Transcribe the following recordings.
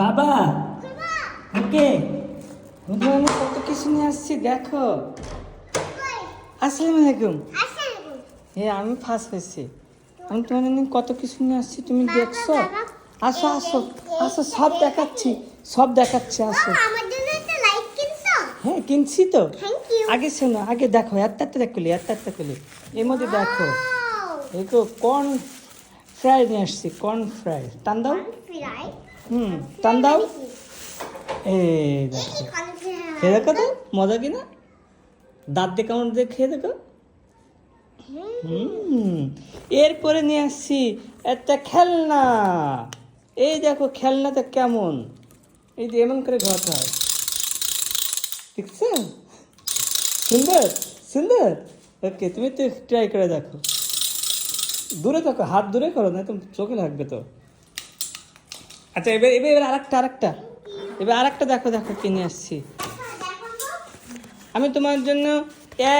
বাবা। ওকে তোমার কত কিছু নিয়ে আসছি দেখো। আসসালামু আলাইকুম। হ্যাঁ আমি ফার্স্ট হয়েছি। আমি তোমার জন্য কত কিছু নিয়ে আসছি তুমি দেখছ? আসো আসো এই, এই, আসো সব দেখাচ্ছি সব দেখাচ্ছি আসো। হ্যাঁ কিনছি তো। আগে শোনো আগে দেখো এত এত দেখলি এত এত করলি এর মধ্যে দেখো এগো কর্ন ফ্রাই নিয়ে আসছি কর্ন ফ্রাই টান দাও। হুম টান দাও। এই দেখো। খেয়ে দেখো তো মজা কিনা দাঁত দিয়ে কেমন দিয়ে খেয়ে দেখো। হুম। এরপরে নিয়ে আসছি একটা খেলনা। এই দেখো খেলনাটা কেমন? এই যে এমন করে ঘর হয় দেখছ? সুন্দর সুন্দর। ওকে তুমি তো ট্রাই করে দেখো। দূরে থাকো হাত দূরে করো না তো চোখে লাগবে তো। আচ্ছা এবার এবার এবার আরেকটা আরেকটা। এবার আরেকটা দেখো দেখো কিনে আসছি। আমি তোমার জন্য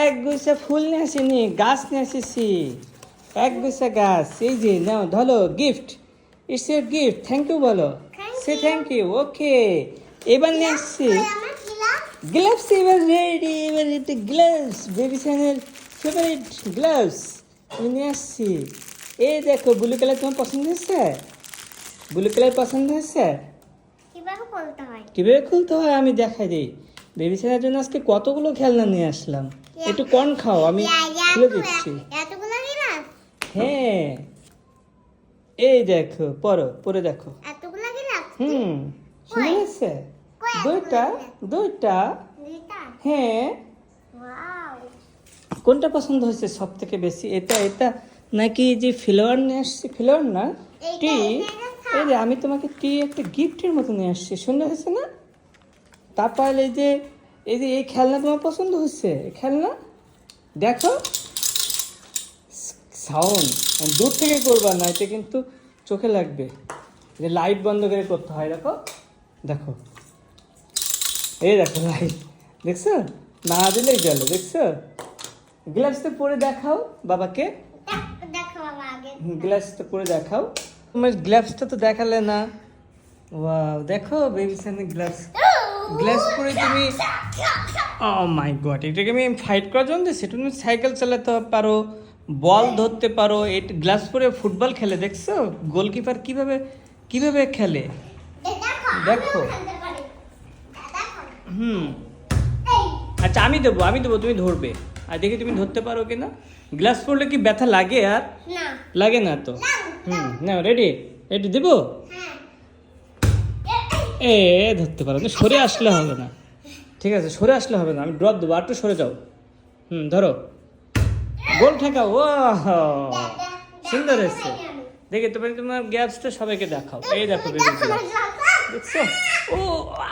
এক গুছা ফুল নিয়ে আসিনি গাছ নিয়ে এসেছি এক গুছা গাছ এই যে নাও ধরো gift it's a gift thank you বলো। সে থ্যাংক ইউ ওকে এবার নিয়ে আসছি। গ্লাভস এবার রেডি এবার এটা গ্লাভস বেবি সানের ফেভারিট গ্লাভস আমি নিয়ে আসছি। এই দেখো ব্লু কালার তোমার পছন্দ হয়েছে? ব্লু কালার পছন্দ হয়েছে? কীভাবে হয়? খুলতে হয় আমি দেখাই দিই। বেবি সানের জন্য আজকে কতগুলো খেলনা নিয়ে আসলাম? একটু কর্ন খাও আমি খুলে দিচ্ছি। এতগুলো হ্যাঁ। এই দেখো পরো পরে দেখো। এতগুলো গিলাস হুম শুনে গেছে? দুইটা দুইটা। হ্যাঁ। কোনটা পছন্দ হয়েছে সব থেকে বেশি? এটা এটা নাকি যে ফ্লেভার নিয়ে আসছি? ফ্লেভার না? টি। এই যে আমি তোমাকে টি একটা গিফটের মতো নিয়ে আসছি সুন্দর হয়েছে না? তারপর এই যে এই যে এই খেলনা তোমার পছন্দ হচ্ছে খেলনা? দেখো। সাউন্ড দূর থেকে করবা না এটা কিন্তু চোখে লাগবে। যে লাইট বন্ধ করে করতে হয় দেখো। দেখো। এই দেখো লাইট দেখছ? না দিলেই গেল দেখছ? গ্লাভসটা পরে দেখাও বাবাকে। গ্লাভসটা পরে দেখাও। তোমার গ্লাভসটা তো দেখালে না। ওয়াও দেখো বেবি সানের গ্লাভস গ্লাভস পরে তুমি ও মাই গড এটাকে আমি ফাইট করার জন্য দিচ্ছি তুমি সাইকেল চালাতে পারো বল ধরতে পারো, এটা গ্লাভস পরে ফুটবল খেলে, দেখছ? গোলকিপার কীভাবে কীভাবে খেলে? দেখো। হুম। আচ্ছা আমি দেবো আমি দেবো, তুমি ধরবে। আর দেখি তুমি ধরতে পারো কিনা? গ্লাস পরলে কি ব্যথা লাগে আর? না। লাগে না তো? হুম না রেডি রেডি দেবো? হ্যাঁ। এ ধরতে পারো না সরে আসলে হবে না। ঠিক আছে সরে আসলে হবে না আমি ড্রপ দেবো আর একটু সরে যাও। হুম ধরো। গোল ঠেকা ও সুন্দর এসছে দেখে তুমি তোমার গ্যাপসটা সবাইকে দেখাও। এই দেখো। দেখছ? ও